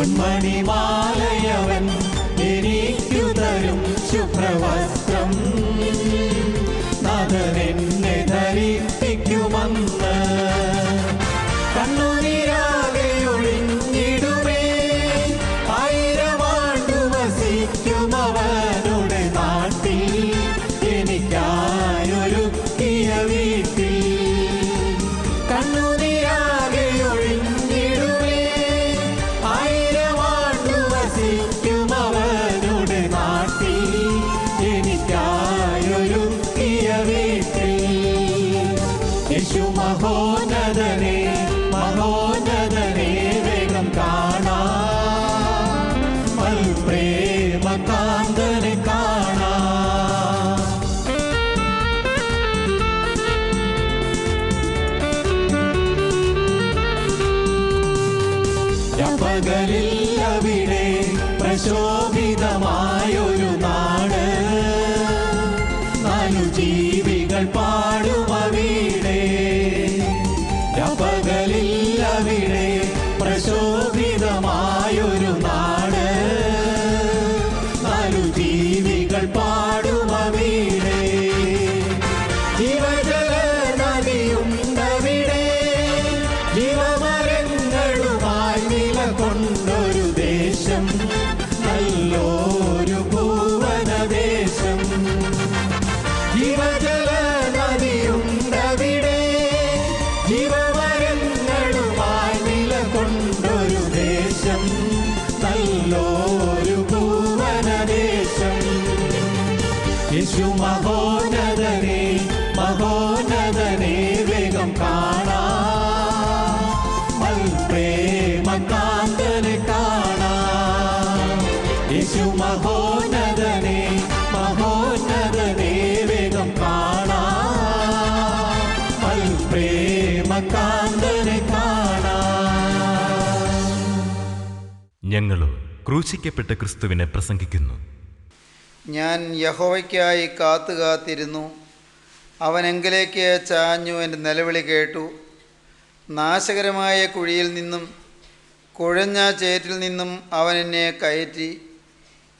பொன்மணி மாலை പകലിൽ അവിടെ പ്രശോഭിതമായൊരു ക്രൂശിക്കപ്പെട്ട ക്രിസ്തുവിനെ പ്രസംഗിക്കുന്നു. ഞാൻ യഹോവയ്ക്കായി കാത്തു കാത്തിരുന്നു അവൻ എങ്കിലേക്ക് ചാഞ്ഞു എന്റെ നിലവിളി കേട്ടു. നാശകരമായ കുഴിയിൽ നിന്നും കുഴഞ്ഞ ചേറ്റിൽ നിന്നും അവൻ എന്നെ കയറ്റി.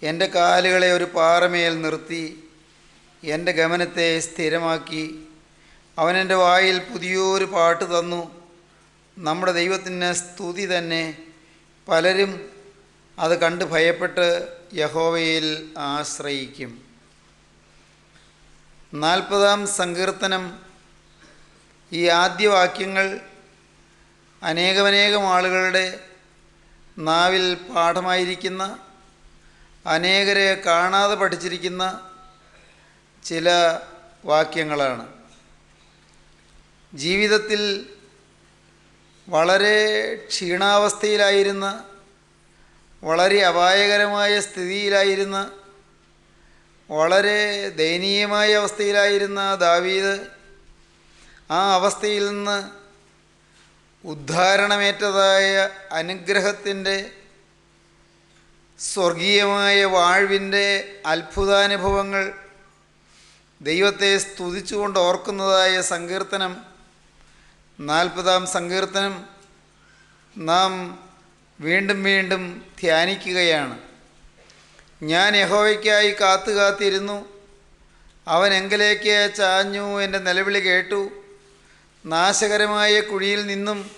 എന്റെ കാലുകളെ ഒരു പാറമേൽ നിർത്തി. എന്റെ ഗമനത്തെ സ്ഥിരമാക്കി. അവൻ എന്റെ വായിൽ പുതിയൊരു പാട്ട് തന്നു. നമ്മുടെ ദൈവത്തിന്റെ സ്തുതി തന്നെ. പലരും അത് കണ്ട് ഭയപ്പെട്ട് യഹോവയിൽ ആശ്രയിക്കും. നാൽപ്പതാം സങ്കീർത്തനം. ഈ ആദ്യ വാക്യങ്ങൾ അനേകമനേകം ആളുകളുടെ നാവിൽ പാഠമായിരിക്കുന്ന അനേകരെ കാണാതെ പഠിച്ചിരിക്കുന്ന ചില വാക്യങ്ങളാണ്. ജീവിതത്തിൽ വളരെ ക്ഷീണാവസ്ഥയിലായിരുന്ന വളരെ അപായകരമായ സ്ഥിതിയിലായിരുന്ന വളരെ ദയനീയമായ അവസ്ഥയിലായിരുന്ന ദാവീദ് ആ അവസ്ഥയിൽ നിന്ന് ഉദ്ധാരണമേറ്റതായ അനുഗ്രഹത്തിന്റെ സ്വർഗീയമായ വാഴ്വിന്റെ അത്ഭുതാനുഭവങ്ങൾ ദൈവത്തെ സ്തുതിച്ചുകൊണ്ട് ഓർക്കുന്നതായ സങ്കീർത്തനം നാൽപ്പതാം സങ്കീർത്തനം നാം വീണ്ടും വീണ്ടും ധ്യാനിക്കുകയാണ്. ഞാൻ യഹോവയ്ക്കായി കാത്തു കാത്തിരുന്നു. അവൻ എങ്കിലേക്ക് ചാഞ്ഞു എന്റെ നിലവിളി കേട്ടു. നാശകരമായ കുഴിയിൽ നിന്നും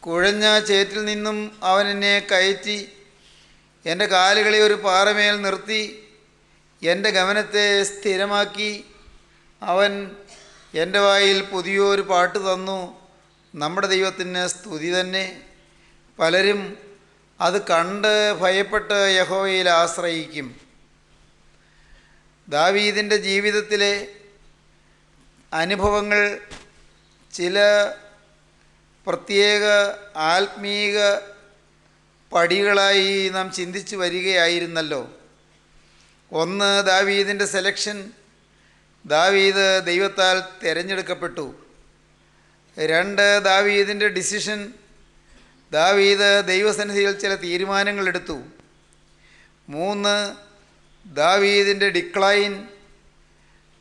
കുഴഞ്ഞ ചേറ്റിൽ നിന്നും അവൻ എന്നെ കയറ്റി എന്റെ കാലുകളെ ഒരു പാറമേൽ നിർത്തി എന്റെ ഗമനത്തെ സ്ഥിരമാക്കി. അവൻ എന്റെ വായിൽ പുതിയൊരു പാട്ട് തന്നു. നമ്മുടെ ദൈവത്തിന് സ്തുതി തന്നെ. പലരും അത് കണ്ട് ഭയപ്പെട്ട് യഹോവയിൽ ആശ്രയിക്കും. ദാവീദിന്റെ ജീവിതത്തിലെ അനുഭവങ്ങൾ ചില പ്രത്യേക ആത്മീക പടികളായി നാം ചിന്തിച്ചു വരികയായിരുന്നല്ലോ. ഒന്ന് ദാവീദിന്റെ സെലക്ഷൻ. ദാവീദ് ദൈവത്താൽ തിരഞ്ഞെടുക്കപ്പെട്ടു. രണ്ട് ദാവീദിന്റെ ഡിസിഷൻ. ദാവീദ് ദൈവസന്നിധിയിൽ ചില തീരുമാനങ്ങൾ എടുത്തു. മൂന്ന് ദാവീദിന്റെ ഡിക്ലൈൻ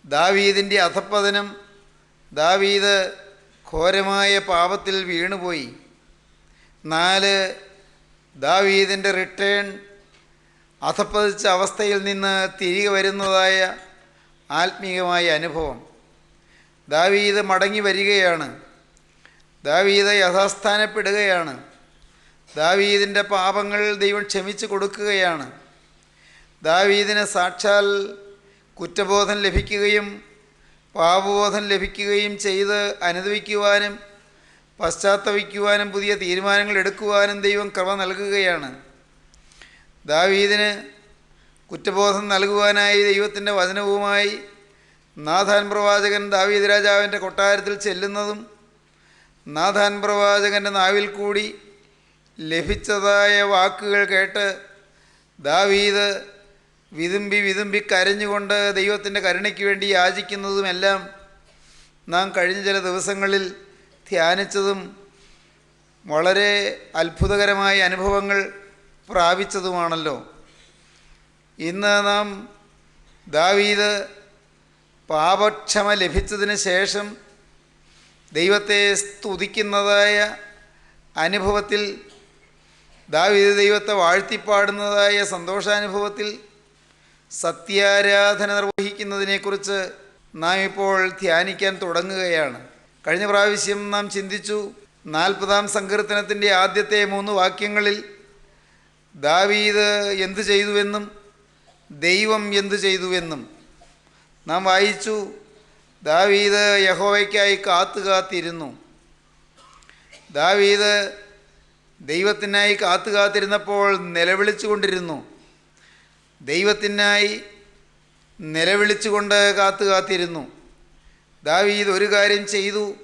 ദാവീദിന്റെ അധപ്പതനം ദാവീദ് ഘോരമായ പാപത്തിൽ വീണുപോയി. നാല് ദാവീദിന്റെ റിട്ടേൺ അധപ്പതിച്ച അവസ്ഥയിൽ നിന്ന് തിരികെ വരുന്നതായ ആത്മീയമായ അനുഭവം. ദാവീദ് മടങ്ങി വരികയാണ്. ദാവീദ് യഥാസ്ഥാനപ്പെടുകയാണ്. ദാവീദിന്റെ പാപങ്ങൾ ദൈവം ക്ഷമിച്ചു കൊടുക്കുകയാണ്. ദാവീദിന് സാക്ഷാൽ കുറ്റബോധം ലഭിക്കുകയും പാപബോധം ലഭിക്കുകയും ചെയ്ത് അനുഭവിക്കുവാനും പശ്ചാത്തപിക്കുവാനും പുതിയ തീരുമാനങ്ങൾ എടുക്കുവാനും ദൈവം കൃപ നൽകുകയാണ്. ദാവീദിന് കുറ്റബോധം നൽകുവാനായി ദൈവത്തിന്റെ വചനവുമായി നാഥാൻ പ്രവാചകൻ ദാവീദ് രാജാവിന്റെ കൊട്ടാരത്തിൽ ചെല്ലുന്നതും നാഥാൻ പ്രവാചകന്റെ നാവിൽ കൂടി ലഭിച്ചതായ വാക്കുകൾ കേട്ട് ദാവീദ് വിതുമ്പി വിതുമ്പി കരഞ്ഞുകൊണ്ട് ദൈവത്തിന്റെ കരുണയ്ക്ക് വേണ്ടി യാചിക്കുന്നതുമെല്ലാം നാം കഴിഞ്ഞ ചില ദിവസങ്ങളിൽ ധ്യാനിച്ചതും വളരെ അത്ഭുതകരമായ അനുഭവങ്ങൾ പ്രാപിച്ചതുമാണല്ലോ. ഇന്ന് നാം ദാവീദ് പാപക്ഷമ ലഭിച്ചതിന് ശേഷം ദൈവത്തെ സ്തുതിക്കുന്നതായ അനുഭവത്തിൽ ദാവീദ് ദൈവത്തെ വാഴ്ത്തിപ്പാടുന്നതായ സന്തോഷാനുഭവത്തിൽ സത്യാരാധന നിർവഹിക്കുന്നതിനെക്കുറിച്ച് നാം ഇപ്പോൾ ധ്യാനിക്കാൻ തുടങ്ങുകയാണ്. കഴിഞ്ഞ പ്രാവശ്യം നാം ചിന്തിച്ചു നാൽപ്പതാം സങ്കീർത്തനത്തിന്റെ ആദ്യത്തെ മൂന്ന് വാക്യങ്ങളിൽ ദാവീദ് എന്തു ചെയ്തുവെന്നും ദൈവം എന്തു ചെയ്തുവെന്നും നാം വായിച്ചു. ദാവീദ് യഹോവയ്ക്കായി കാത്തു കാത്തിരുന്നു ദാവീദ് ദൈവത്തിനായി കാത്തു കാത്തിരുന്നപ്പോൾ നിലവിളിച്ചുകൊണ്ടിരുന്നു. ദൈവത്തിനായി നിലവിളിച്ചുകൊണ്ട് കാത്തു കാത്തിരുന്നു. ദാവീദ് ഒരു കാര്യം ചെയ്തു.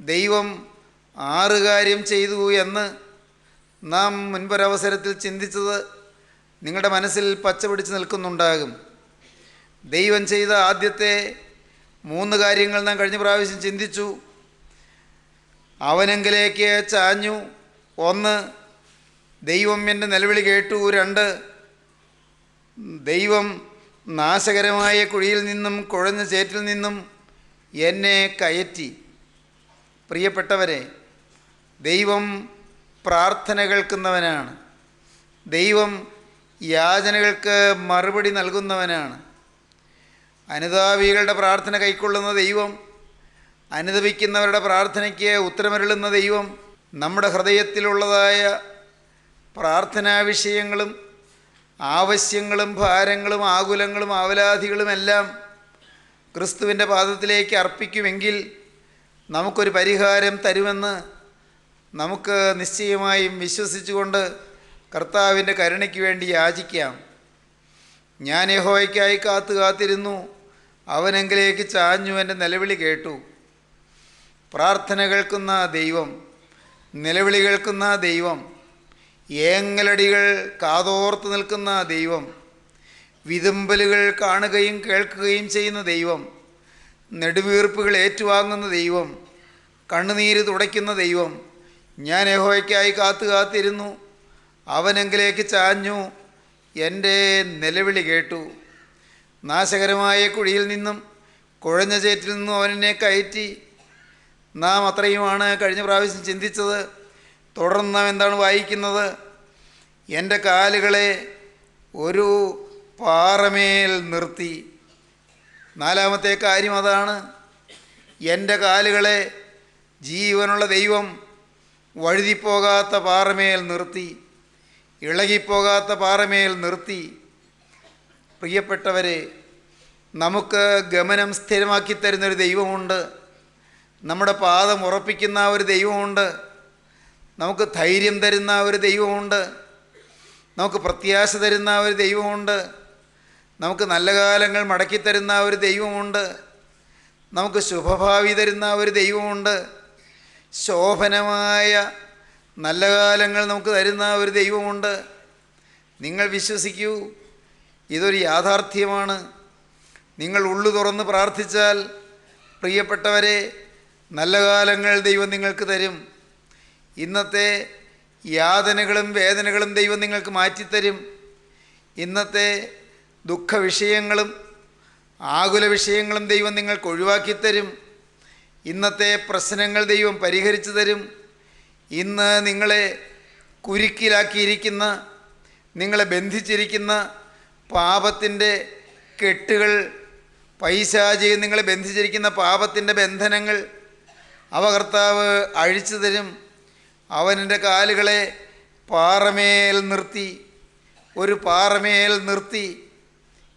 ദൈവം ആറ് കാര്യം ചെയ്തു എന്ന് നാം മുൻപൊരവസരത്തിൽ ചിന്തിച്ചത് നിങ്ങളുടെ മനസ്സിൽ പച്ചപിടിച്ച് നിൽക്കുന്നുണ്ടാകും. ദൈവം ചെയ്ത ആദ്യത്തെ മൂന്ന് കാര്യങ്ങൾ നാം കഴിഞ്ഞ പ്രാവശ്യം ചിന്തിച്ചു. അവനെങ്കിലേക്ക് ചാഞ്ഞു. ഒന്ന് ദൈവം എന്റെ നിലവിളി കേട്ടു. രണ്ട് ദൈവം നാശകരമായ കുഴിയിൽ നിന്നും കുഴഞ്ഞ ചേറ്റിൽ നിന്നും എന്നെ കയറ്റി. പ്രിയപ്പെട്ടവരെ ദൈവം പ്രാർത്ഥന കേൾക്കുന്നവനാണ് ദൈവം യാചനകൾക്ക് മറുപടി നൽകുന്നവനാണ്. അനുതാപികളുടെ പ്രാർത്ഥന കൈക്കൊള്ളുന്ന ദൈവം അനുദപിക്കുന്നവരുടെ പ്രാർത്ഥനയ്ക്ക് ഉത്തരമരുളുന്ന ദൈവം നമ്മുടെ ഹൃദയത്തിലുള്ളതായ പ്രാർത്ഥനാ വിഷയങ്ങളും ആവശ്യങ്ങളും ഭാരങ്ങളും ആകുലങ്ങളും ആവലാധികളുമെല്ലാം ക്രിസ്തുവിന്റെ പാദത്തിലേക്ക് അർപ്പിക്കുമെങ്കിൽ നമുക്കൊരു പരിഹാരം തരുമെന്ന് നമുക്ക് നിശ്ചയമായും വിശ്വസിച്ചുകൊണ്ട് കർത്താവിന്റെ കരുണയ്ക്ക് വേണ്ടി യാചിക്കാം. ഞാൻ യഹോയ്ക്കായി കാത്തു കാത്തിരുന്നു. അവനെങ്കിലേക്ക് ചാഞ്ഞു എന്റെ നിലവിളി കേട്ടു. പ്രാർത്ഥന കേൾക്കുന്ന ദൈവം നിലവിളി കേൾക്കുന്ന ദൈവം ഏങ്ങലടികൾ കാതോർത്ത് നിൽക്കുന്ന ദൈവം വിതുമ്പലുകൾ കാണുകയും കേൾക്കുകയും ചെയ്യുന്ന ദൈവം നെടുവീർപ്പുകൾ ഏറ്റുവാങ്ങുന്ന ദൈവം കണ്ണുനീര് തുടയ്ക്കുന്ന ദൈവം ഞാൻ യഹോയ്ക്കായി കാത്തു കാത്തിരുന്നു അവനെങ്കിലേക്ക് ചാഞ്ഞു എന്റെ നിലവിളി കേട്ടു. നാശകരമായ കുഴിയിൽ നിന്നും കുഴഞ്ഞ ചേറ്റിൽ നിന്നും അവനെന്നെ കയറ്റി നാം അത്രയുമാണ് കഴിഞ്ഞ പ്രാവശ്യം ചിന്തിച്ചത്. തുടർന്ന് നാം എന്താണ് വായിക്കുന്നത്? എന്റെ കാലുകളെ ഒരു പാറമേൽ നിർത്തി. നാലാമത്തെ കാര്യം അതാണ്. എന്റെ കാലുകളെ ജീവനുള്ള ദൈവം വഴുതിപ്പോകാത്ത പാറമേൽ നിർത്തി. ഇളകിപ്പോകാത്ത പാറമേൽ നിർത്തി. പ്രിയപ്പെട്ടവരെ നമുക്ക് ഗമനം സ്ഥിരമാക്കി തരുന്നൊരു ദൈവമുണ്ട്. നമ്മുടെ പാദം ഉറപ്പിക്കുന്ന ഒരു ദൈവമുണ്ട്. നമുക്ക് ധൈര്യം തരുന്ന ഒരു ദൈവമുണ്ട്. നമുക്ക് പ്രത്യാശ തരുന്ന ഒരു ദൈവമുണ്ട്. നമുക്ക് നല്ല കാലങ്ങൾ മടക്കി തരുന്ന ഒരു ദൈവമുണ്ട്. നമുക്ക് ശുഭഭാവി തരുന്ന ഒരു ദൈവമുണ്ട്. ശോഭനമായ നല്ല കാലങ്ങൾ നമുക്ക് തരുന്ന ഒരു ദൈവമുണ്ട്. നിങ്ങൾ വിശ്വസിക്കൂ ഇതൊരു യാഥാർത്ഥ്യമാണ്. നിങ്ങൾ ഉള്ളു തുറന്ന് പ്രാർത്ഥിച്ചാൽ പ്രിയപ്പെട്ടവരെ നല്ല കാലങ്ങൾ ദൈവം നിങ്ങൾക്ക് തരും. ഇന്നത്തെ യാതനകളും വേദനകളും ദൈവം നിങ്ങൾക്ക് മാറ്റിത്തരും. ഇന്നത്തെ ദുഃഖ വിഷയങ്ങളും ആകുല വിഷയങ്ങളും ദൈവം നിങ്ങൾക്ക് ഒഴിവാക്കിത്തരും. ഇന്നത്തെ പ്രശ്നങ്ങൾ ദൈവം പരിഹരിച്ചു തരും. ഇന്ന് നിങ്ങളെ കുരുക്കിലാക്കിയിരിക്കുന്ന നിങ്ങളെ ബന്ധിച്ചിരിക്കുന്ന പാപത്തിന്റെ കെട്ടുകൾ പൈശാചി നിങ്ങളെ ബന്ധിച്ചിരിക്കുന്ന പാപത്തിന്റെ ബന്ധനങ്ങൾ അവ കർത്താവ് അഴിച്ചു തരും അവന്റെ കാലുകളെ പാറമേൽ നിർത്തി ഒരു പാറമേൽ നിർത്തി.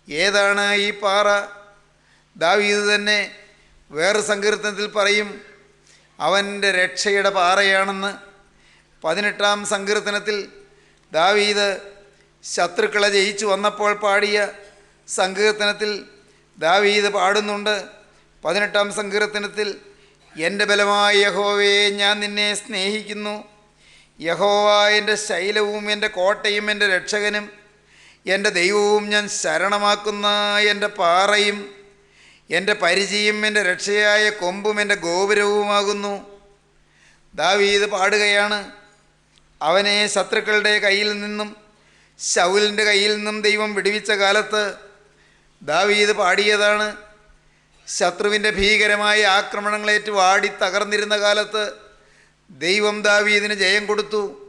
ഏതാണ് ഈ പാറ? ദാവീത് തന്നെ വേറെ സങ്കീർത്തനത്തിൽ പറയും അവന്റെ രക്ഷയുടെ പാറയാണെന്ന്. പതിനെട്ടാം സങ്കീർത്തനത്തിൽ ദാവീദ് ശത്രുക്കളെ ജയിച്ചു വന്നപ്പോൾ പാടിയ സങ്കീർത്തനത്തിൽ ദാവീദ് പാടുന്നുണ്ട്. പതിനെട്ടാം സങ്കീർത്തനത്തിൽ എന്റെ ബലമായ യഹോവയെ ഞാൻ നിന്നെ സ്നേഹിക്കുന്നു. യഹോവ എന്റെ ശൈലവും എന്റെ കോട്ടയും എന്റെ രക്ഷകനും എന്റെ ദൈവവും ഞാൻ ശരണമാക്കുന്ന എന്റെ പാറയും എന്റെ പരിചയം എന്റെ രക്ഷയായ കൊമ്പും എന്റെ ഗോപുരവുമാകുന്നു. ദാവീദ് പാടുകയാണ് അവനെ ശത്രുക്കളുടെ കയ്യിൽ നിന്നും ശൗലിന്റെ കയ്യിൽ നിന്നും ദൈവം വിടുവിച്ച കാലത്ത് ദാവീദ് പാടിയതാണ്. ശത്രുവിന്റെ ഭീകരമായ ആക്രമണങ്ങളേറ്റ് വാടി തകർന്നിരുന്ന കാലത്ത് ദൈവം ദാവീദിന് ജയം കൊടുത്തു.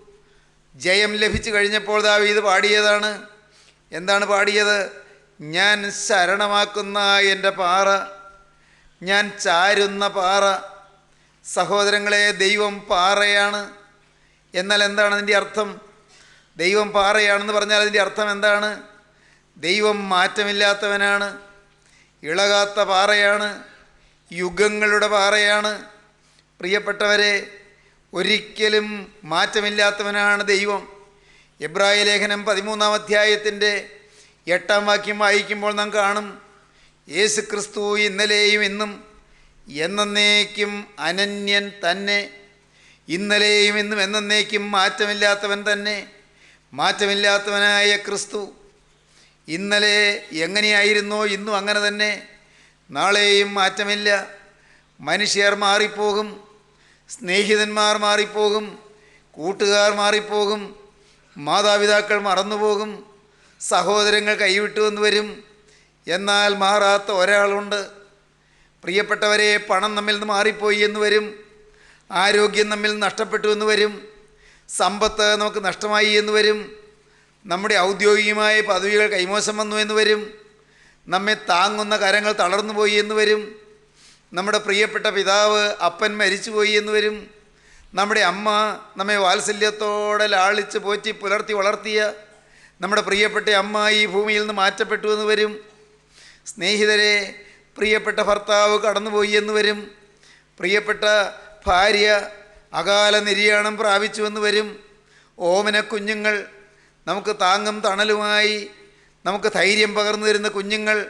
ജയം ലഭിച്ചു കഴിഞ്ഞപ്പോൾ ദാവീദ് പാടിയതാണ്. എന്താണ് പാടിയത്? ഞാൻ ശരണമാക്കുന്ന എന്റെ പാറ ഞാൻ ചാരുന്ന പാറ. സഹോദരങ്ങളെ ദൈവം പാറയാണ്. എന്നാൽ എന്താണ് അതിന്റെ അർത്ഥം? ദൈവം പാറയാണെന്ന് പറഞ്ഞാൽ അതിന്റെ അർത്ഥം എന്താണ്? ദൈവം മാറ്റമില്ലാത്തവനാണ്. ഇളകാത്ത പാറയാണ് യുഗങ്ങളുടെ പാറയാണ്. പ്രിയപ്പെട്ടവരെ ഒരിക്കലും മാറ്റമില്ലാത്തവനാണ് ദൈവം. എബ്രായ ലേഖനം പതിമൂന്നാം അധ്യായത്തിന്റെ എട്ടാം വാക്യം വായിക്കുമ്പോൾ നാം കാണും യേശു ക്രിസ്തു ഇന്നലെയും ഇന്നും എന്നേക്കും അനന്യൻ തന്നെ. ഇന്നലെയും ഇന്നും എന്നേക്കും മാറ്റമില്ലാത്തവൻ തന്നെ. മാറ്റമില്ലാത്തവനായ ക്രിസ്തു ഇന്നലെ എങ്ങനെയായിരുന്നോ ഇന്നും അങ്ങനെ തന്നെ. നാളെയും മാറ്റമില്ല. മനുഷ്യർ മാറിപ്പോകും. സ്നേഹിതന്മാർ മാറിപ്പോകും. കൂട്ടുകാർ മാറിപ്പോകും. മാതാപിതാക്കൾ മറന്നുപോകും. സഹോദരങ്ങൾ കൈവിട്ടു എന്ന് വരും. എന്നാൽ മാറാത്ത ഒരാളുണ്ട്. പ്രിയപ്പെട്ടവരെ പണം നമ്മിൽ നിന്ന് മാറിപ്പോയി എന്ന് വരും. ആരോഗ്യം നമ്മിൽ നഷ്ടപ്പെട്ടു എന്ന് വരും. സമ്പത്ത് നമുക്ക് നഷ്ടമായി എന്ന് വരും. നമ്മുടെ ഔദ്യോഗികമായ പദവികൾ കൈമോശം വന്നു എന്ന് വരും. നമ്മെ താങ്ങുന്ന കരങ്ങൾ തളർന്നു പോയി എന്ന് വരും. നമ്മുടെ പ്രിയപ്പെട്ട പിതാവ് അപ്പൻ മരിച്ചുപോയി എന്ന് വരും. നമ്മുടെ അമ്മ നമ്മെ വാത്സല്യത്തോടെ ലാളിച്ച് പോറ്റി പുലർത്തി വളർത്തിയ നമ്മുടെ പ്രിയപ്പെട്ട അമ്മ ഈ ഭൂമിയിൽ നിന്ന് മാറ്റപ്പെട്ടു എന്ന് വരും. സ്നേഹിതരെ പ്രിയപ്പെട്ട ഭർത്താവ് കടന്നുപോയി എന്ന് വരും. പ്രിയപ്പെട്ട ഭാര്യ അകാല നിര്യാണം പ്രാപിച്ചു എന്ന് വരും. ഓമന കുഞ്ഞുങ്ങൾ നമുക്ക് താങ്ങും തണലുമായി നമുക്ക് ധൈര്യം പകർന്നു തരുന്ന കുഞ്ഞുങ്ങൾ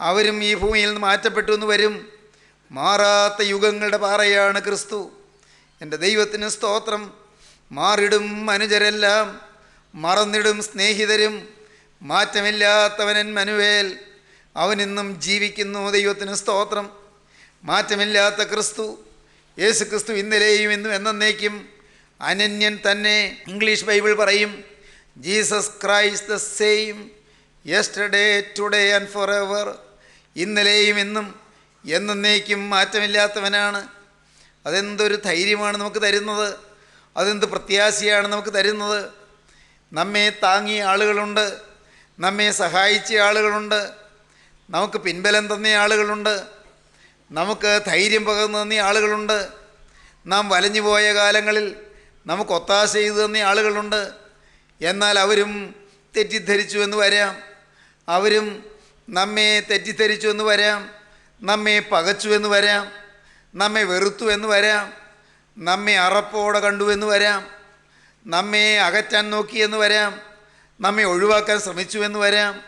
അവരും ഈ ഭൂമിയിൽ നിന്ന് മാറ്റപ്പെട്ടു എന്ന് വരും. മാറാത്ത യുഗങ്ങളുടെ പാറയാണ് ക്രിസ്തു. എന്റെ ദൈവത്തിന് സ്തോത്രം. മാറിടും അനുജരെല്ലാം മറന്നിടും സ്നേഹിതരും. മാറ്റമില്ലാത്തവനൻ മനുവേൽ. അവനിന്നും ജീവിക്കുന്നു. ദൈവത്തിന് സ്തോത്രം. മാറ്റമില്ലാത്ത ക്രിസ്തു. യേശു ക്രിസ്തു ഇന്നലെയും ഇന്നും എന്നേക്കും അനന്യൻ തന്നെ ഇംഗ്ലീഷ് ബൈബിൾ പറയും. Jesus Christ the same yesterday today and for ever ഇന്നലെയും ഇന്നും എന്നേക്കും മാറ്റമില്ലാത്തവനാണ്. അതെന്തൊരു ധൈര്യമാണ് നമുക്ക് തരുന്നത്? അതെന്ത് പ്രത്യാശയാണ് നമുക്ക് തരുന്നത്? നമ്മെ താങ്ങിയ ആളുകളുണ്ട്. നമ്മെ സഹായിച്ച ആളുകളുണ്ട്. നമുക്ക് പിൻബലം തന്ന ആളുകളുണ്ട്. നമുക്ക് ധൈര്യം പകർന്നു തന്ന ആളുകളുണ്ട്. നാം വലഞ്ഞു പോയ കാലങ്ങളിൽ നമുക്ക് ഒത്താശ ചെയ്തു തന്ന ആളുകളുണ്ട്. എന്നാൽ അവരും തെറ്റിദ്ധരിച്ചു എന്ന് വരാം. അവരും നമ്മെ തെറ്റിദ്ധരിച്ചു എന്ന് വരാം. നമ്മെ പകച്ചു എന്ന് വരാം. നമ്മെ വെറുത്തു എന്ന് വരാം. നമ്മെ അറപ്പോടെ കണ്ടു എന്ന് വരാം. നമ്മെ അകറ്റാൻ നോക്കി എന്ന് വരാം. നമ്മെ ഒഴിവാക്കാൻ ശ്രമിച്ചു എന്ന് വരാം.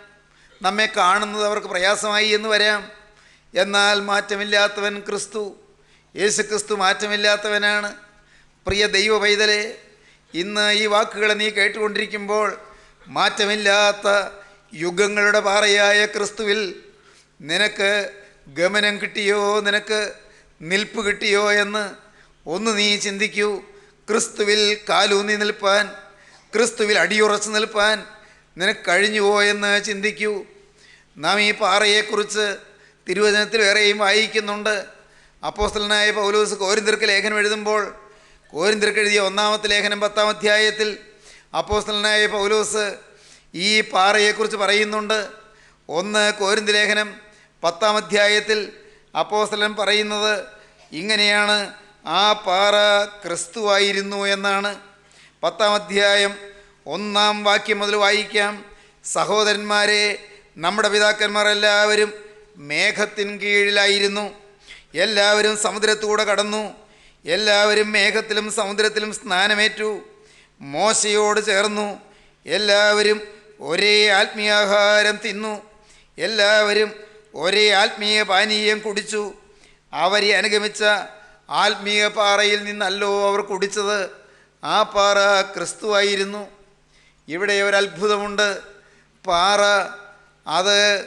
നമ്മെ കാണുന്നത് അവർക്ക് പ്രയാസമായി എന്ന് വരാം. എന്നാൽ മാറ്റമില്ലാത്തവൻ ക്രിസ്തു. യേശു ക്രിസ്തു മാറ്റമില്ലാത്തവനാണ്. പ്രിയ ദൈവ പൈതലെ ഇന്ന് ഈ വാക്കുകൾ നീ കേട്ടുകൊണ്ടിരിക്കുമ്പോൾ മാറ്റമില്ലാത്ത യുഗങ്ങളുടെ പാറയായ ക്രിസ്തുവിൽ നിനക്ക് ഗമനം കിട്ടിയോ? നിനക്ക് നിൽപ്പ് കിട്ടിയോ എന്ന് ഒന്ന് നീ ചിന്തിക്കൂ. ക്രിസ്തുവിൽ കാലൂന്നി നിൽപ്പാൻ ക്രിസ്തുവിൽ അടിയുറച്ച് നിൽപ്പാൻ നിനക്ക് കഴിഞ്ഞുവോ എന്ന് ചിന്തിക്കൂ. നാം ഈ പാറയെക്കുറിച്ച് തിരുവചനത്തിൽ വേറെയും വായിക്കുന്നുണ്ട്. അപ്പോസ്തലനായ പൗലോസ് കോരിന്തിർക്ക് ലേഖനം എഴുതുമ്പോൾ കോരിന്തിർക്ക് എഴുതിയ ഒന്നാമത്തെ ലേഖനം പത്താം അധ്യായത്തിൽ അപ്പോസ്തലനായ പൗലോസ് ഈ പാറയെക്കുറിച്ച് പറയുന്നുണ്ട്. ഒന്ന് കോരിന്ത് ലേഖനം പത്താം അധ്യായത്തിൽ അപ്പോസ്തലൻ പറയുന്നത് ഇങ്ങനെയാണ് ആ പാറ ക്രിസ്തുവായിരുന്നു എന്നാണ്. പത്താം അധ്യായം ഒന്നാം വാക്യം മുതൽ വായിക്കാം. സഹോദരന്മാരെ നമ്മുടെ പിതാക്കന്മാർ എല്ലാവരും മേഘത്തിൻ കീഴിലായിരുന്നു. എല്ലാവരും സമുദ്രത്തൂടെ കടന്നു. എല്ലാവരും മേഘത്തിലും സമുദ്രത്തിലും സ്നാനമേറ്റു. മോശയോട് ചേർന്നു. എല്ലാവരും ഒരേ ആത്മീയാഹാരം തിന്നു. എല്ലാവരും ഒരേ ആത്മീയ പാനീയം കുടിച്ചു. അവരെ അനുഗമിച്ച ആത്മീയ പാറയിൽ നിന്നല്ലോ അവർ കുടിച്ചത്. ആ പാറ ക്രിസ്തുവായിരുന്നു ഇവിടെ ഒരു അത്ഭുതമുണ്ട് പാറ അത്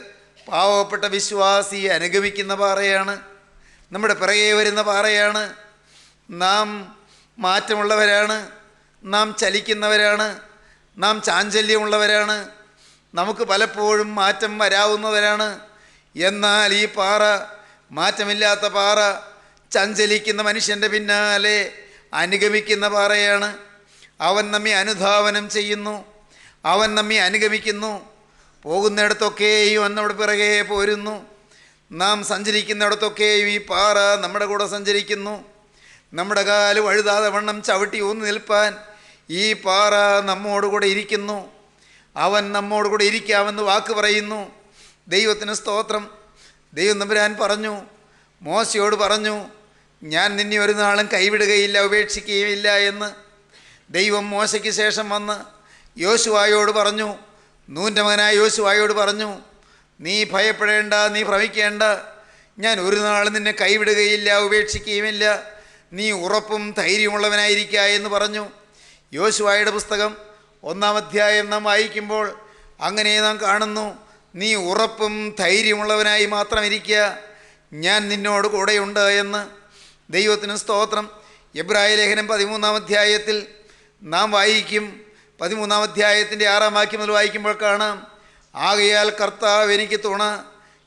പാവപ്പെട്ട വിശ്വാസി അനുഗമിക്കുന്ന പാറയാണ്. നമ്മുടെ പിറകെ വരുന്ന പാറയാണ്. നാം മാറ്റമുള്ളവരാണ് നാം ചലിക്കുന്നവരാണ് നാം ചാഞ്ചല്യമുള്ളവരാണ് നമുക്ക് പലപ്പോഴും മാറ്റം വരാവുന്നവരാണ്. എന്നാൽ ഈ പാറ മാറ്റമില്ലാത്ത പാറ ചഞ്ചലിക്കുന്ന മനുഷ്യന്റെ പിന്നാലെ അനുഗമിക്കുന്ന പാറയാണ്. അവൻ നമ്മെ അനുധാവനം ചെയ്യുന്നു അവൻ നമ്മെ അനുഗമിക്കുന്നു. പോകുന്നിടത്തൊക്കെയും എന്നോട് പിറകെ പോരുന്നു. നാം സഞ്ചരിക്കുന്നിടത്തൊക്കെയും ഈ പാറ നമ്മുടെ കൂടെ സഞ്ചരിക്കുന്നു. നമ്മുടെ കാൽ വഴുതാതെ വണ്ണം ചവിട്ടി ഊന്നു നിൽപ്പാൻ ഈ പാറ നമ്മോടുകൂടെ ഇരിക്കുന്നു. അവൻ നമ്മോടുകൂടെ ഇരിക്കാമെന്ന് വാക്ക് പറയുന്നു. ദൈവത്തിന് സ്തോത്രം. ദൈവം നമ്പുരാൻ പറഞ്ഞു. മോശയോട് പറഞ്ഞു ഞാൻ നിന്നെ ഒരു നാളും കൈവിടുകയില്ല ഉപേക്ഷിക്കുകയില്ല എന്ന്. ദൈവം മോശയ്ക്ക് ശേഷം വന്ന് യോശുവായോട് പറഞ്ഞു നൂന്റെ മകനായ യോശുവായോട് പറഞ്ഞു നീ ഭയപ്പെടേണ്ട നീ ഭ്രമിക്കേണ്ട. ഞാൻ ഒരു നാളും നിന്നെ കൈവിടുകയില്ല ഉപേക്ഷിക്കുകയുമില്ല. നീ ഉറപ്പും ധൈര്യമുള്ളവനായിരിക്കുക എന്ന് പറഞ്ഞു. യോശുവായുടെ പുസ്തകം ഒന്നാം അധ്യായം നാം വായിക്കുമ്പോൾ അങ്ങനെ നാം കാണുന്നു നീ ഉറപ്പും ധൈര്യമുള്ളവനായി മാത്രം ഇരിക്കുക ഞാൻ നിന്നോട് കൂടെയുണ്ട് എന്ന് ദൈവത്തിന് സ്തോത്രം. എബ്രായ ലേഖനം പതിമൂന്നാം അധ്യായത്തിൽ നാം വായിക്കും. പതിമൂന്നാം അധ്യായത്തിന്റെ ആറാം വാക്യം മുതൽ വായിക്കുമ്പോൾ കാണാം ആകയാൽ കർത്താവ് എനിക്ക് തുണ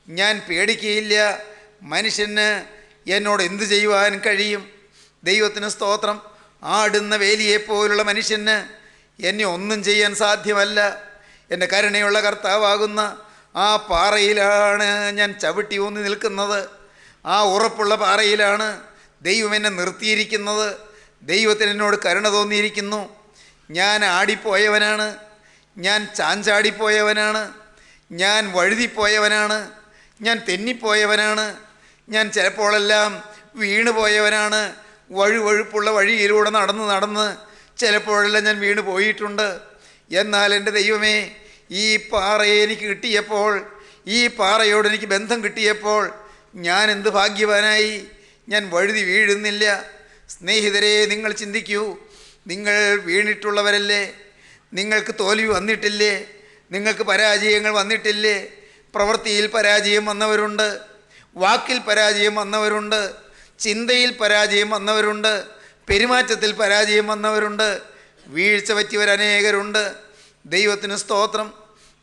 ഞാൻ പേടിക്കുകയില്ല മനുഷ്യന് എന്നോട് എന്തു ചെയ്യുവാൻ കഴിയും? ദൈവത്തിന് സ്തോത്രം. ആടുന്ന വേലിയെപ്പോലുള്ള മനുഷ്യന് എന്നെ ഒന്നും ചെയ്യാൻ സാധ്യമല്ല. എന്റെ കരുണയുള്ള കർത്താവാകുന്ന ആ പാറയിലാണ് ഞാൻ ചവിട്ടി ഊന്നി നിൽക്കുന്നത്. ആ ഉറപ്പുള്ള പാറയിലാണ് ദൈവം എന്നെ നിർത്തിയിരിക്കുന്നത്. ദൈവത്തിന് എന്നോട് കരുണ തോന്നിയിരിക്കുന്നു. ഞാൻ ആടിപ്പോയവനാണ്. ഞാൻ ചാഞ്ചാടിപ്പോയവനാണ്. ഞാൻ വഴുതിപ്പോയവനാണ്. ഞാൻ തെന്നിപ്പോയവനാണ്. ഞാൻ ചിലപ്പോഴെല്ലാം വീണു പോയവനാണ് വഴുവഴുപ്പുള്ള വഴിയിലൂടെ നടന്ന് നടന്ന് ചിലപ്പോഴെല്ലാം ഞാൻ വീണ് പോയിട്ടുണ്ട്. എന്നാൽ എന്റെ ദൈവമേ ഈ പാറയെ എനിക്ക് കിട്ടിയപ്പോൾ ഈ പാറയോട് എനിക്ക് ബന്ധം കിട്ടിയപ്പോൾ ഞാൻ എന്ത് ഭാഗ്യവാനായി? ഞാൻ വഴുതി വീഴുന്നില്ല. സ്നേഹിതരെ നിങ്ങൾ ചിന്തിക്കൂ. നിങ്ങൾ വീണിട്ടുള്ളവരല്ലേ? നിങ്ങൾക്ക് തോൽവി വന്നിട്ടില്ലേ? നിങ്ങൾക്ക് പരാജയങ്ങൾ വന്നിട്ടില്ലേ? പ്രവൃത്തിയിൽ പരാജയം വന്നവരുണ്ട്. വാക്കിൽ പരാജയം വന്നവരുണ്ട്. ചിന്തയിൽ പരാജയം വന്നവരുണ്ട് പെരുമാറ്റത്തിൽ പരാജയം വന്നവരുണ്ട് വീഴ്ച പറ്റിയവർ അനേകരുണ്ട്. ദൈവത്തിന് സ്തോത്രം.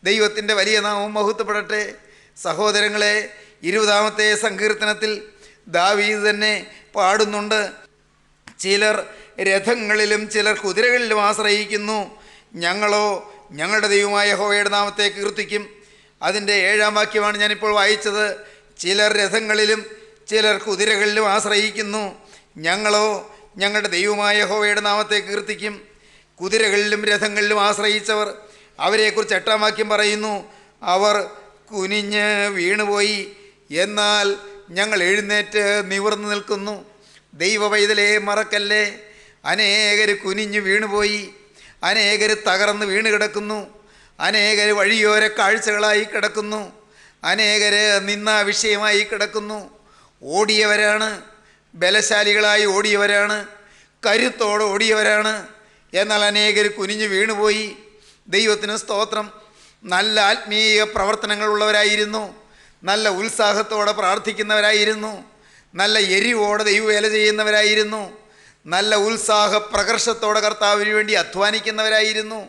ദൈവത്തിന്റെ വലിയ നാമം മഹത്വപ്പെടട്ടെ. സഹോദരങ്ങളെ ഇരുപതാമത്തെ സങ്കീർത്തനത്തിൽ ദാവീദ് തന്നെ പാടുന്നുണ്ട്. ചിലർ രഥങ്ങളിലും ചിലർ കുതിരകളിലും ആശ്രയിക്കുന്നു. ഞങ്ങളോ ഞങ്ങളുടെ ദൈവമായ ഹോവയുടെ നാമത്തെ കീർത്തിക്കും. അതിന്റെ ഏഴാം വാക്യമാണ് ഞാനിപ്പോൾ വായിച്ചത്. ചിലർ രഥങ്ങളിലും ചിലർ കുതിരകളിലും ആശ്രയിക്കുന്നു. ഞങ്ങളോ ഞങ്ങളുടെ ദൈവമായ ഹോവയുടെ നാമത്തെ കീർത്തിക്കും. കുതിരകളിലും രഥങ്ങളിലും ആശ്രയിച്ചവർ അവരെക്കുറിച്ച് എട്ടാം വാക്യം പറയുന്നു അവർ കുനിഞ്ഞ് വീണുപോയി. എന്നാൽ ഞങ്ങൾ എഴുന്നേറ്റ് നിവർന്നു നിൽക്കുന്നു. ദൈവ പൈതലേ മറക്കല്ലേ? അനേകർ കുനിഞ്ഞ് വീണുപോയി. അനേകർ തകർന്ന് വീണ് കിടക്കുന്നു. അനേകർ വഴിയോര കാഴ്ചകളായി കിടക്കുന്നു. അനേകർ നിന്നാ വിഷയമായി കിടക്കുന്നു. ഓടിയവരാണ് ബലശാലികളായി ഓടിയവരാണ് കരുത്തോടെ ഓടിയവരാണ്. എന്നാൽ അനേകർ കുനിഞ്ഞു വീണുപോയി. ദൈവത്തിന് സ്തോത്രം. നല്ല ആത്മീയ പ്രവർത്തനങ്ങളുള്ളവരായിരുന്നു. നല്ല ഉത്സാഹത്തോടെ പ്രാർത്ഥിക്കുന്നവരായിരുന്നു. നല്ല എരിവോടെ ദൈവവേല ചെയ്യുന്നവരായിരുന്നു. നല്ല ഉത്സാഹ പ്രകർഷത്തോടെ കർത്താവിന് വേണ്ടി അധ്വാനിക്കുന്നവരായിരുന്നു.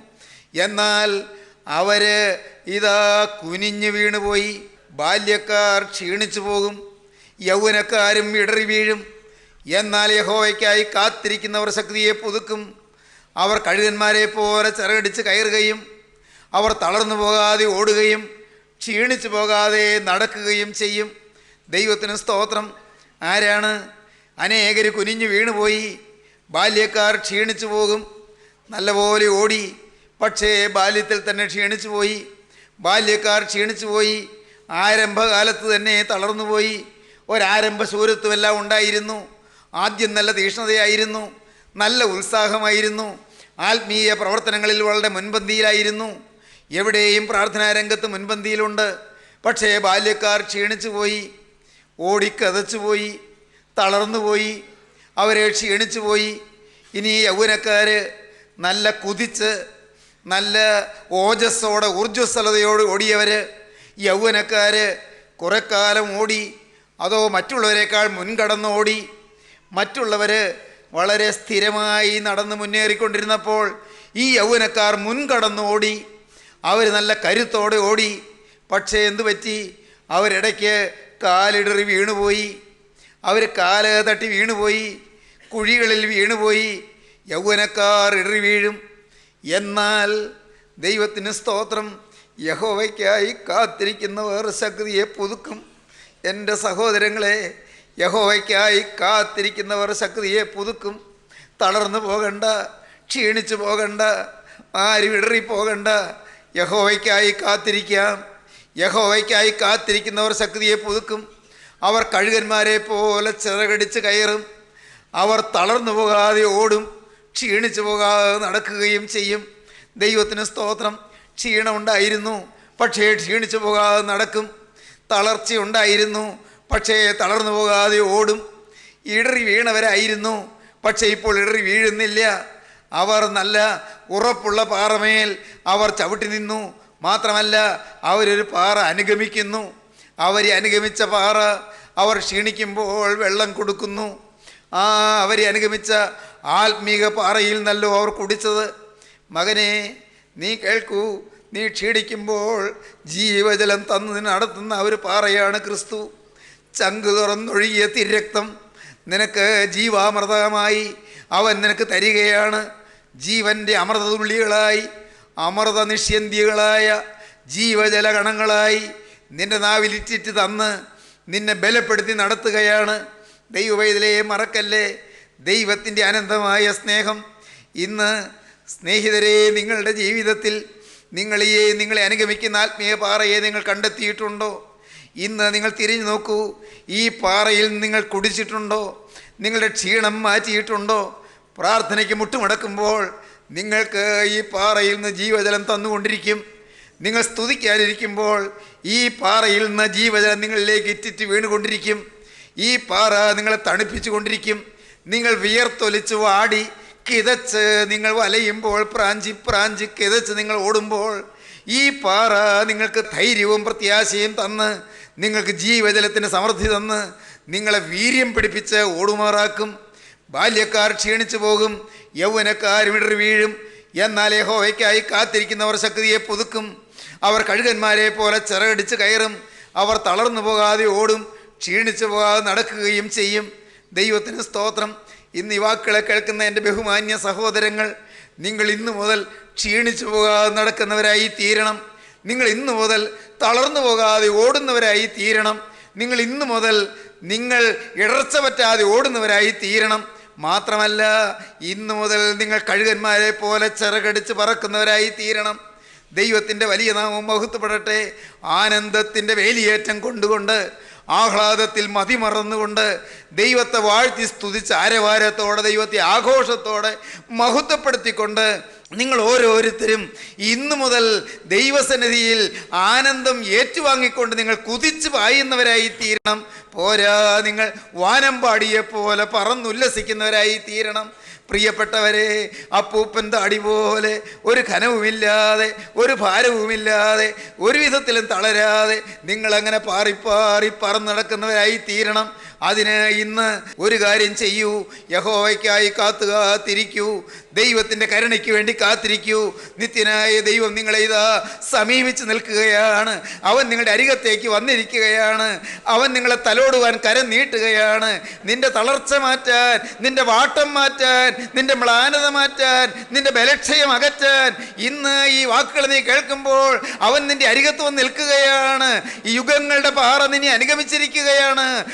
എന്നാൽ അവർ ഇതാ കുനിഞ്ഞു വീണുപോയി. ബാല്യക്കാർ ക്ഷീണിച്ചു പോകും. യൗവനക്കാരും ഇടറി വീഴും. എന്നാൽ യഹോവയ്ക്കായി കാത്തിരിക്കുന്നവർ ശക്തിയെ പുതുക്കും. അവർ കഴുകന്മാരെ പോലെ ചിറകടിച്ച് കയറുകയും അവർ തളർന്നു പോകാതെ ഓടുകയും ക്ഷീണിച്ചു പോകാതെ നടക്കുകയും ചെയ്യും. ദൈവത്തിന് സ്തോത്രം. ആരാണ്? അനേകർ കുനിഞ്ഞു വീണുപോയി. ബാല്യക്കാർ ക്ഷീണിച്ചു പോകും. നല്ലപോലെ ഓടി. പക്ഷേ ബാല്യത്തിൽ തന്നെ ക്ഷീണിച്ചു പോയി. ബാല്യക്കാർ ക്ഷീണിച്ചു പോയി. ആരംഭകാലത്ത് തന്നെ തളർന്നുപോയി ഒരാരംഭ ശൂരത്വമെല്ലാം ഉണ്ടായിരുന്നു. ആദ്യം നല്ല തീഷ്ണതയായിരുന്നു. നല്ല ഉത്സാഹമായിരുന്നു. ആത്മീയ പ്രവർത്തനങ്ങളിൽ വളരെ മുൻപന്തിയിലായിരുന്നു. എവിടെയും പ്രാർത്ഥനാ രംഗത്ത് മുൻപന്തിയിലുണ്ട്. പക്ഷേ ബാല്യക്കാർ ക്ഷീണിച്ചു പോയി ഓടിക്കതച്ചു പോയി തളർന്നുപോയി. അവരെ ക്ഷീണിച്ചു പോയി ഇനി യൗവനക്കാർ നല്ല കുതിച്ച് നല്ല ഓജസ്സോടെ ഊർജസ്വലതയോട് ഓടിയവർ യൗവനക്കാർ കുറെ കാലം ഓടി അതോ മറ്റുള്ളവരെക്കാൾ മുൻകടന്നോടി? മറ്റുള്ളവർ വളരെ സ്ഥിരമായി നടന്ന് മുന്നേറിക്കൊണ്ടിരുന്നപ്പോൾ ഈ യൗവനക്കാർ മുൻകടന്നോടി. അവർ നല്ല കരുത്തോടെ ഓടി. പക്ഷേ എന്തു പറ്റി? അവരിടയ്ക്ക് കാലിടറി വീണുപോയി. അവർ കാൽ തട്ടി വീണുപോയി. കുഴികളിൽ വീണുപോയി. യൗവനക്കാർ ഇടറി വീഴും. എന്നാൽ ദൈവത്തിന് സ്തോത്രം. യഹോവയ്ക്കായി കാത്തിരിക്കുന്നവർ ശക്തിയെ പുതുക്കും. എന്റെ സഹോദരങ്ങളെ യഹോവയ്ക്കായി കാത്തിരിക്കുന്നവർ ശക്തിയെ പുതുക്കും. തളർന്നു പോകണ്ട ക്ഷീണിച്ചു പോകണ്ട ആര് വിടറി പോകണ്ട. യഹോവയ്ക്കായി കാത്തിരിക്കാം. യഹോവയ്ക്കായി കാത്തിരിക്കുന്നവർ ശക്തിയെ പുതുക്കും. അവർ കഴുകന്മാരെ പോലെ ചിറകടിച്ച് കയറും. അവർ തളർന്നു പോകാതെ ഓടും. ക്ഷീണിച്ചു പോകാതെ നടക്കുകയും ചെയ്യും. ദൈവത്തിന് സ്തോത്രം. ക്ഷീണമുണ്ടായിരുന്നു. പക്ഷേ ക്ഷീണിച്ചു പോകാതെ നടക്കും. തളർച്ചയുണ്ടായിരുന്നു പക്ഷേ തളർന്നു പോകാതെ ഓടും. ഇടറി വീണവരായിരുന്നു. പക്ഷേ ഇപ്പോൾ ഇടറി വീഴുന്നില്ല. അവർ നല്ല ഉറപ്പുള്ള പാറമേൽ അവർ ചവിട്ടി നിന്നു. മാത്രമല്ല അവരൊരു പാറ അനുഗമിക്കുന്നു. അവരെ അനുഗമിച്ച പാറ അവർ ക്ഷീണിക്കുമ്പോൾ വെള്ളം കൊടുക്കുന്നു. ആ അവരെ അനുഗമിച്ച ആത്മീക പാറയിൽ നല്ലോ അവർ കുടിച്ചത്. മകനെ നീ കേൾക്കൂ. നീ ക്ഷീണിക്കുമ്പോൾ ജീവജലം തന്നതിന് നടത്തുന്ന ഒരു പാറയാണ് ക്രിസ്തു. ചങ്ക് തുറന്നൊഴുകിയ തിരക്തം നിനക്ക് ജീവാമൃതമായി. അവൻ നിനക്ക് തരികയാണ്. ജീവന്റെ അമൃതതുള്ളികളായി അമൃത നിഷ്യന്തികളായ ജീവജല കണങ്ങളായി നിന്റെ നാവിലിറ്റിറ്റ് തന്ന് നിന്നെ ബലപ്പെടുത്തി നടത്തുകയാണ്. ദൈവവൈതലയെ മറക്കല്ലേ? ദൈവത്തിന്റെ അനന്തമായ സ്നേഹം. ഇന്ന് സ്നേഹിതരെ നിങ്ങളുടെ ജീവിതത്തിൽ നിങ്ങളെയെ നിങ്ങളെ അനുഗമിക്കുന്ന ആത്മീയ പാറയെ നിങ്ങൾ കണ്ടെത്തിയിട്ടുണ്ടോ? ഇന്ന് നിങ്ങൾ തിരിഞ്ഞു നോക്കൂ ഈ പാറയിൽ നിങ്ങൾ കുടിച്ചിട്ടുണ്ടോ? നിങ്ങളുടെ ക്ഷീണം മാറ്റിയിട്ടുണ്ടോ? പ്രാർത്ഥനയ്ക്ക് മുട്ടുമടക്കുമ്പോൾ നിങ്ങൾക്ക് ഈ പാറയിൽ നിന്ന് ജീവജലം തന്നുകൊണ്ടിരിക്കും. നിങ്ങൾ സ്തുതിക്കാനിരിക്കുമ്പോൾ ഈ പാറയിൽ നിന്ന് ജീവജലം നിങ്ങളിലേക്ക് ഇറ്റിറ്റ് വീണുകൊണ്ടിരിക്കും. ഈ പാറ നിങ്ങളെ തണുപ്പിച്ചു കൊണ്ടിരിക്കും നിങ്ങൾ വിയർത്തൊലിച്ച് വാടി കിതച്ച് നിങ്ങൾ വലയുമ്പോൾ പ്രാഞ്ചി പ്രാഞ്ചി കിതച്ച് നിങ്ങൾ ഓടുമ്പോൾ ഈ പാറ നിങ്ങൾക്ക് ധൈര്യവും പ്രത്യാശയും തന്ന് നിങ്ങൾക്ക് ജീവജലത്തിന് സമൃദ്ധി തന്ന് നിങ്ങളെ വീര്യം പിടിപ്പിച്ച് ഓടുമാറാക്കും. ബാല്യക്കാർ ക്ഷീണിച്ചു പോകും യൗവനക്കാർ വിടറി വീഴും. എന്നാൽ യഹോവയ്ക്കായി കാത്തിരിക്കുന്നവർ ശക്തിയെ പുതുക്കും. അവർ കഴുകന്മാരെ പോലെ ചിറകടിച്ച് കയറും. അവർ തളർന്നു പോകാതെ ഓടും ക്ഷീണിച്ചു പോകാതെ നടക്കുകയും ചെയ്യും. ദൈവത്തിന് സ്തോത്രം. ഇന്ന് യുവാക്കളെ കേൾക്കുന്ന എന്റെ ബഹുമാന്യ സഹോദരങ്ങൾ നിങ്ങൾ ഇന്നു മുതൽ ക്ഷീണിച്ചു പോകാതെ നടക്കുന്നവരായി തീരണം. നിങ്ങൾ ഇന്നു മുതൽ തളർന്നു പോകാതെ ഓടുന്നവരായി തീരണം. നിങ്ങൾ ഇന്നു മുതൽ നിങ്ങൾ ഇടർച്ച പറ്റാതെ ഓടുന്നവരായി തീരണം. മാത്രമല്ല ഇന്നു മുതൽ നിങ്ങൾ കഴുകന്മാരെ പോലെ ചിറകടിച്ച് പറക്കുന്നവരായി തീരണം. ദൈവത്തിന്റെ വലിയ നാമം മഹത്വപ്പെടട്ടെ. ആനന്ദത്തിന്റെ വേലിയേറ്റം കൊണ്ടുകൊണ്ട് ആഹ്ലാദത്തിൽ മതിമറന്നുകൊണ്ട് ദൈവത്തെ വാഴ്ത്തി സ്തുതിച്ച് ആരവാരത്തോടെ ദൈവത്തെ ആഘോഷത്തോടെ മഹത്വപ്പെടുത്തിക്കൊണ്ട് നിങ്ങൾ ഓരോരുത്തരും ഇന്നു മുതൽ ദൈവസന്നിധിയിൽ ആനന്ദം ഏറ്റുവാങ്ങിക്കൊണ്ട് നിങ്ങൾ കുതിച്ചു പായുന്നവരായി തീരണം പോരാ നിങ്ങൾ വാനം വാനമ്പാടിയെ പോലെ പറന്നുല്ലസിക്കുന്നവരായി തീരണം പ്രിയപ്പെട്ടവരെ അപ്പൂപ്പൻ താടി പോലെ ഒരു ഖനവുമില്ലാതെ ഒരു ഭാരവുമില്ലാതെ ഒരു വിധത്തിലും തളരാതെ നിങ്ങളങ്ങനെ പാറിപ്പാറി പറന്നു നടക്കുന്നവരായി തീരണം അതിന് ഇന്ന് ഒരു കാര്യം ചെയ്യൂ. യഹോവയ്ക്കായി കാത്തു കാത്തിരിക്കൂ. ദൈവത്തിന്റെ കരുണയ്ക്ക് വേണ്ടി കാത്തിരിക്കൂ. നിത്യനായ ദൈവം നിങ്ങളെ ഇതാ സമീപിച്ച് നിൽക്കുകയാണ്. അവൻ നിങ്ങളുടെ അരികത്തേക്ക് വന്നിരിക്കുകയാണ്. അവൻ നിങ്ങളെ തലോടുവാൻ കരം നീട്ടുകയാണ്. നിന്റെ തളർച്ച മാറ്റാൻ നിന്റെ വാട്ടം മാറ്റാൻ നിന്റെ മ്ലാനത മാറ്റാൻ നിന്റെ ബലക്ഷയം അകറ്റാൻ ഇന്ന് ഈ വാക്കുകൾ നീ കേൾക്കുമ്പോൾ അവൻ നിന്റെ അരികത്ത് വന്ന് നിൽക്കുകയാണ്. ഈ യുഗങ്ങളുടെ പാറ നിന്നെ അനുഗമിച്ചിരിക്കുകയാണ്.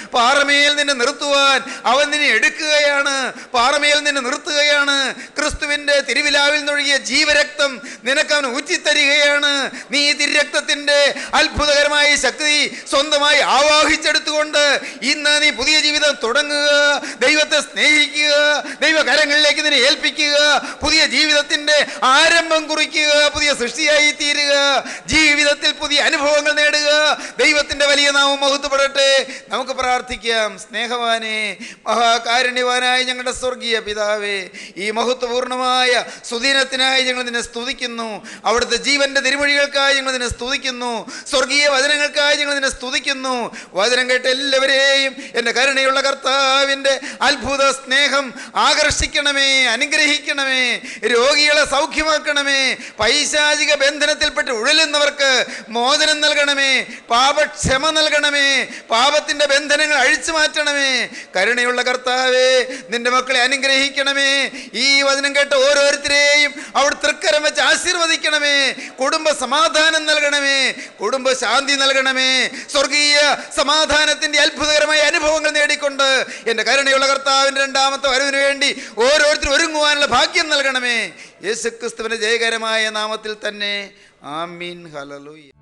പാറമേൽ നിന്നെ നിർത്തുവാൻ അവൻ നിന്നെ എടുക്കുകയാണ്. പാറമേൽ നിന്നെ നിർത്തുകയാണ്. ക്രിസ്തുവിന്റെ തിരുവിലാവിൽ നിന്നൊഴുകിയ ജീവരക്തം നിനക്ക് അവൻ ഊറ്റിത്തരികയാണ്. നീ തിരുരക്തത്തിന്റെ അത്ഭുതകരമായ ശക്തി സ്വന്തമായി ആവാഹിച്ചെടുത്തുകൊണ്ട് ഇന്ന് നീ പുതിയ ജീവിതം തുടങ്ങുക ദൈവത്തെ സ്നേഹിക്കുക ദൈവകരങ്ങളിലേക്ക് നിന്നെ ഏൽപ്പിക്കുക പുതിയ ജീവിതത്തിന്റെ ആരംഭം കുറിക്കുക പുതിയ സൃഷ്ടിയായി തീരുക ജീവിതത്തിൽ പുതിയ അനുഭവങ്ങൾ നേടുക. ദൈവത്തിന്റെ വലിയ നാമം മഹത്വപ്പെടട്ടെ. നമുക്ക് പ്രാർത്ഥിക്കാം. സ്നേഹവാനെ മഹാകാരുണ്യവാനായ ഞങ്ങളുടെ സ്വർഗീയ പിതാവേ ഈ മഹത്വപൂർണമായ സുദിനത്തിനായി ഞങ്ങൾ നിന്നെ സ്തുതിക്കുന്നു. അവിടുത്തെ ജീവന്റെ തിരുമൊഴികൾക്കായി ഞങ്ങൾ നിന്നെ സ്തുതിക്കുന്നു. സ്വർഗീയ വചനങ്ങൾക്കായി ഞങ്ങൾ നിന്നെ സ്തുതിക്കുന്നു. വചനം കേട്ട എല്ലാവരെയും എന്റെ കരുണയുള്ള കർത്താവിന്റെ അത്ഭുത സ്നേഹം ആകർഷിക്കണമേ അനുഗ്രഹിക്കണമേ രോഗികളെ സൗഖ്യമാക്കണമേ പൈശാചിക ബന്ധനത്തിൽപ്പെട്ട് ഉഴലുന്നവർക്ക് മോചനം നൽകണമേ പാപക്ഷമ നൽകണമേ പാപത്തിന്റെ ബന്ധനങ്ങൾ അഴിച്ചു മാറ്റണമേ. കരുണയുള്ള കർത്താവേ നിന്റെ മക്കളെ അനുഗ്രഹിക്കണമേ. ഈ വചനം കേട്ട ഓരോരുത്തരെയും അവിടെ തൃക്കരം വെച്ച് ആശീർവദിക്കണമേ. കുടുംബ സമാധാനം നൽകണമേ. കുടുംബ ശാന്തി നൽകണമേ. സ്വർഗീയ സമാധാനത്തിന്റെ അത്ഭുതകരമായ അനുഭവങ്ങൾ നേടിക്കൊണ്ട് എന്റെ കരുണയുള്ള കർത്താവിന്റെ രണ്ടാമത്തെ വരവിന് വേണ്ടി ഓരോരുത്തരും ഒരുങ്ങുവാനുള്ള ഭാഗ്യം നൽകണമേ. യേശുക്രിസ്തുവിന്റെ ജയകരമായ നാമത്തിൽ തന്നെ. ആമീൻ. ഹലലൂയ